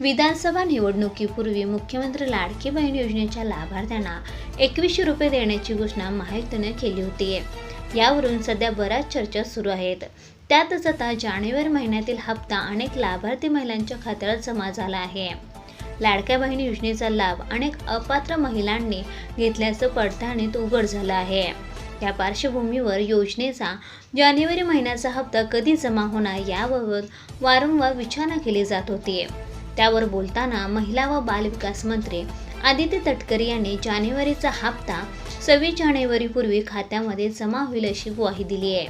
विधानसभा निवडणुकीपूर्वी मुख्यमंत्री लाडकी बहीण योजनेच्या लाभार्थ्यांना एकवीसशे रुपये देण्याची घोषणा महायुतीने केली होती. यावरून सध्या बऱ्याच चर्चा सुरू आहेत. त्यातच आता जानेवारी महिन्यातील हप्ता अनेक लाभार्थी महिलांच्या खात्यावर जमा झाला आहे. लाडक्या बहीण योजनेचा लाभ अनेक अपात्र महिलांनी घेतल्याचं पडताळणीत उघड झालं आहे. या पार्श्वभूमीवर योजनेचा जानेवारी महिन्याचा हप्ता कधी जमा होणार याबाबत वारंवार विचारणा केली जात होती. त्यावर बोलताना महिला व बालविकास मंत्री आदित्य तटकरे यांनी जानेवारीचा हप्ता सव्वीस जानेवारीपूर्वी खात्यामध्ये जमा होईल अशी ग्वाही दिली आहे.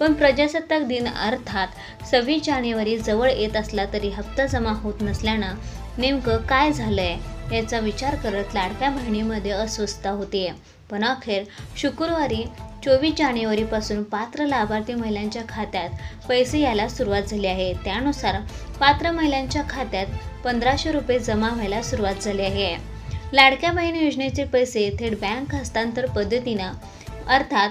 पण प्रजासत्ताक दिन अर्थात सव्वीस जानेवारी जवळ येत असला तरी हप्ता जमा होत नसल्यानं नेमकं काय झालं आहे याचा विचार करत लाडक्या बहिणीमध्ये अस्वस्थता होते. पण अखेर शुक्रवारी चोवीस जानेवारीपासून पात्र लाभार्थी महिलांच्या खात्यात पैसे यायला सुरुवात झाली आहे. त्यानुसार पात्र महिलांच्या खात्यात पंधराशे रुपये जमा व्हायला सुरुवात झाली आहे. लाडक्या बहीण योजनेचे पैसे थेट बँक हस्तांतर पद्धतीनं अर्थात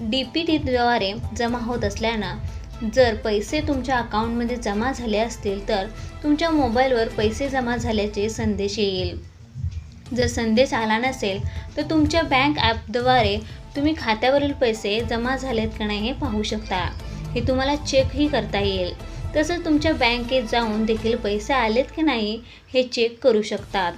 डी पी टीद्वारे जमा होत असल्यानं जर पैसे तुमच्या अकाउंटमध्ये जमा झाले असतील तर तुमच्या मोबाईलवर पैसे जमा झाल्याचे संदेश येईल. जर संदेश आला नसेल तर तुमच्या बँक ॲपद्वारे तुम्ही खात्यावरील पैसे जमा झालेत का नाही हे पाहू शकता. हे तुम्हाला चेकही करता येईल. तसंच तुमच्या बँकेत जाऊन देखील पैसे आलेत की नाही हे चेक करू शकतात.